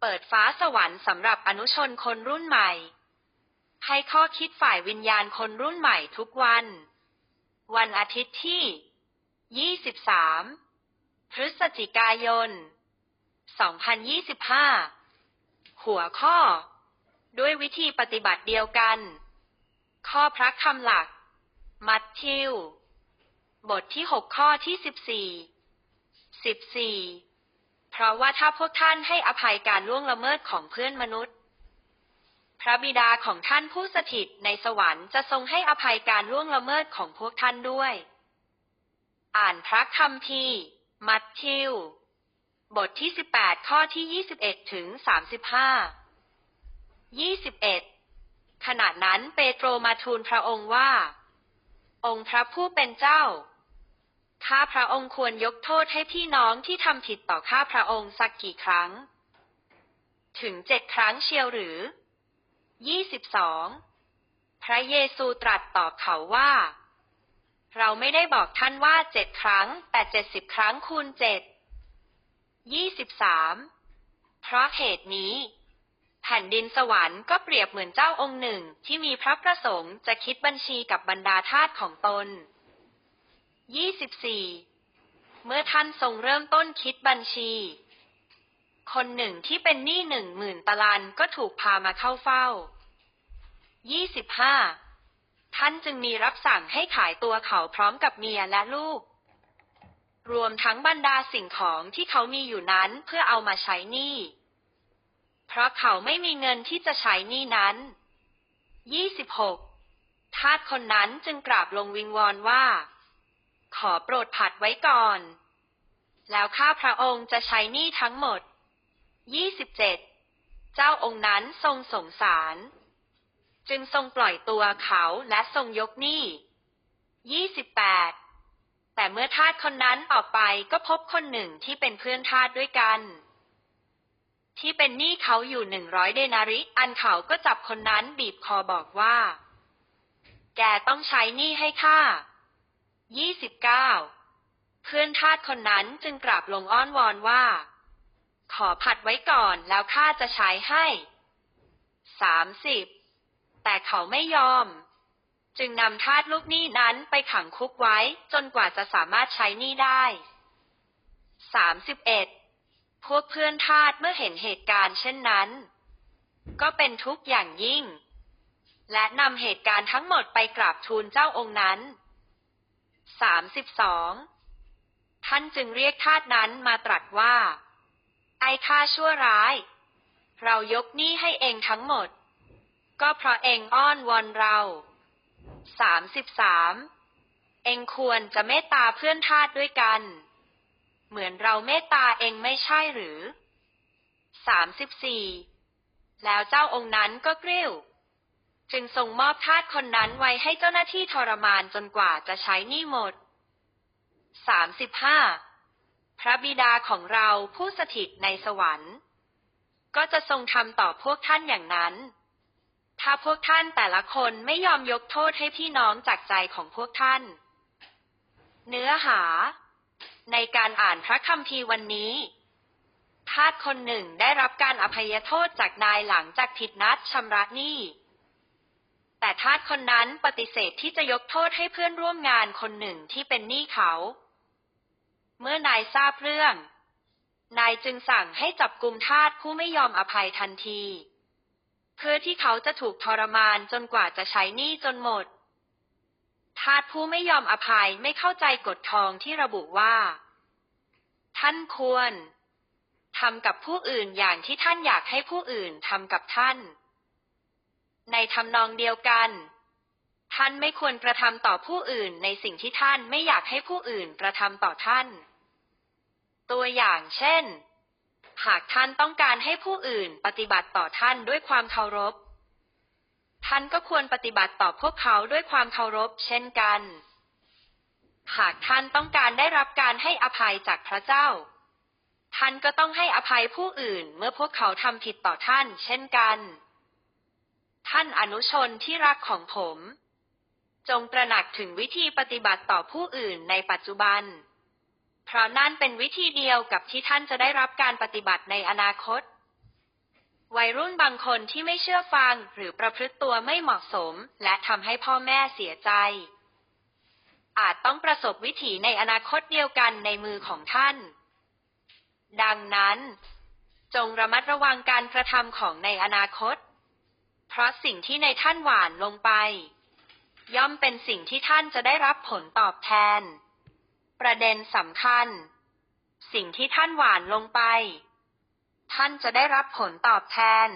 เปิดฟ้าสวรรค์สำหรับอนุชนคนรุ่นใหม่ ให้ข้อคิดฝ่ายวิญญาณคนรุ่นใหม่ทุกวัน วันอาทิตย์ที่ 23 พฤศจิกายน 2025 หัวข้อ ด้วยวิธีปฏิบัติเดียวกัน ข้อพระคำหลัก มัทธิว บทที่ 6 ข้อที่ 14 14 เพราะว่าถ้าพวกท่านให้อภัยการล่วงละเมิดของเพื่อนมนุษย์ พระบิดาของท่านผู้สถิตในสวรรค์จะทรงให้อภัยการล่วงละเมิดของพวกท่านด้วย อ่านพระคัมภีร์มัทธิว บทที่ 18 ข้อที่ 21 ถึง 35 21 ขณะนั้นเปโตรมาทูลพระองค์ว่า องค์พระผู้เป็นเจ้า ข้าพระองค์ควรยกโทษให้พี่น้องที่ทำผิดต่อข้าพระองค์สักกี่ครั้ง ถึงเจ็ดครั้งเชียวหรือ ยี่สิบสอง พระเยซูตรัสตอบเขาว่า เราไม่ได้บอกท่านว่าเจ็ดครั้ง แต่เจ็ดสิบครั้งคูณเจ็ด ยี่สิบสาม เพราะเหตุนี้ แผ่นดินสวรรค์ก็เปรียบเหมือนเจ้าองค์หนึ่งที่มีพระประสงค์จะคิดบัญชีกับบรรดาทาสของตน 24 เมื่อท่านทรงเริ่มต้นคิดบัญชี คนหนึ่งที่เป็นหนี้หนึ่งหมื่นตะลันก็ถูกพามาเข้าเฝ้า 25 ท่านจึงมีรับสั่งให้ขายตัวเขาพร้อมกับเมียและลูก รวมทั้งบรรดาสิ่งของที่เขามีอยู่นั้นเพื่อเอามาใช้หนี้ เพราะเขาไม่มีเงินที่จะใช้หนี้นั้น 26 ทาสคนนั้นจึงกราบลงวิงวอนว่า ขอโปรดผัดไว้ก่อน แล้วข้าพระองค์จะใช้หนี้ทั้งหมด 27 เจ้าองค์นั้นทรงสงสาร จึงทรงปล่อยตัวเขาและทรงยกหนี้ 28 แต่เมื่อทาสคนนั้นออกไปก็พบคนหนึ่งที่เป็นเพื่อนทาสด้วยกัน ที่เป็นหนี้เขาอยู่หนึ่งร้อยเดนาริ อันเขาก็จับคนนั้นบีบคอบอกว่า แกต้องใช้หนี้ให้ข้า ยี่สิบเก้าเพื่อนทาสคนนั้นจึงกราบลงอ้อนวอนว่า ขอผัดไว้ก่อนแล้วข้าจะใช้ให้สามสิบแต่เขาไม่ยอม จึงนำทาสลูกหนี้นั้นไปขังคุกไว้จนกว่าจะสามารถใช้หนี้ได้สามสิบเอ็ดพวกเพื่อนทาสเมื่อเห็นเหตุการณ์เช่นนั้น ก็เป็นทุกข์อย่างยิ่ง และนำเหตุการณ์ทั้งหมดไปกราบทูลเจ้าองค์นั้น สามสิบสองท่านจึงเรียกทาสนั้นมาตรัสว่า ไอ้ข้าชั่วร้าย เรายกหนี้ให้เองทั้งหมด ก็เพราะเองอ้อนวอนเราสามสิบสามเองควรจะเมตตาเพื่อนทาสด้วยกัน เหมือนเราเมตตาเองไม่ใช่หรือสามสิบสี่แล้วเจ้าองค์นั้นก็กริ้ว จึงทรงมอบทาสคนนั้นไว้ให้เจ้าหน้าที่ทรมานจนกว่าจะใช้หนี้หมดสามสิบห้าพระบิดาของเราผู้สถิตในสวรรค์ ก็จะทรงทำต่อพวกท่านอย่างนั้น ถ้าพวกท่านแต่ละคนไม่ยอมยกโทษให้พี่น้องจากใจของพวกท่าน เนื้อหา ในการอ่านพระคัมภีร์วันนี้ทาสคนหนึ่งได้รับการอภัยโทษจากนายหลังจากผิดนัดชำระหนี้ แต่ทาสคนนั้นปฏิเสธที่จะยกโทษให้เพื่อนร่วมงานคนหนึ่งที่เป็นหนี้เขา เมื่อนายทราบเรื่อง นายจึงสั่งให้จับกลุ่มทาสผู้ไม่ยอมอภัยทันที เพื่อที่เขาจะถูกทรมานจนกว่าจะใช้หนี้จนหมด ทาสผู้ไม่ยอมอภัยไม่เข้าใจกฎทองที่ระบุว่า ท่านควรทำกับผู้อื่นอย่างที่ท่านอยากให้ผู้อื่นทำกับท่าน ในทำนองเดียวกัน ท่านไม่ควรกระทำต่อผู้อื่นในสิ่งที่ท่านไม่อยากให้ผู้อื่นกระทำต่อท่าน ตัวอย่างเช่น หากท่านต้องการให้ผู้อื่นปฏิบัติต่อท่านด้วยความเคารพ ท่านก็ควรปฏิบัติต่อพวกเขาด้วยความเคารพเช่นกัน หากท่านต้องการได้รับการให้อภัยจากพระเจ้าท่านก็ต้องให้อภัยผู้อื่นเมื่อพวกเขาทำผิดต่อท่านเช่นกัน นุชนที่รักของผม จงตระหนักถึงวิธีปฏิบัติต่อผู้อื่นในปัจจุบัน เพราะนั่นเป็นวิธีเดียวกับที่ท่านจะได้รับการปฏิบัติในอนาคต วัยรุ่นบางคนที่ไม่เชื่อฟังหรือประพฤติตัวไม่เหมาะสม และทำให้พ่อแม่เสียใจ อาจต้องประสบวิถีในอนาคตเดียวกันในมือของท่าน ดังนั้น จงระมัดระวังการกระทำของในอนาคต เพราะสิ่งที่ในท่านหวานลงไป ย่อมเป็นสิ่งที่ท่านจะได้รับผลตอบแทน ประเด็นสำคัญ สิ่งที่ท่านหวานลงไป ท่านจะได้รับผลตอบแทน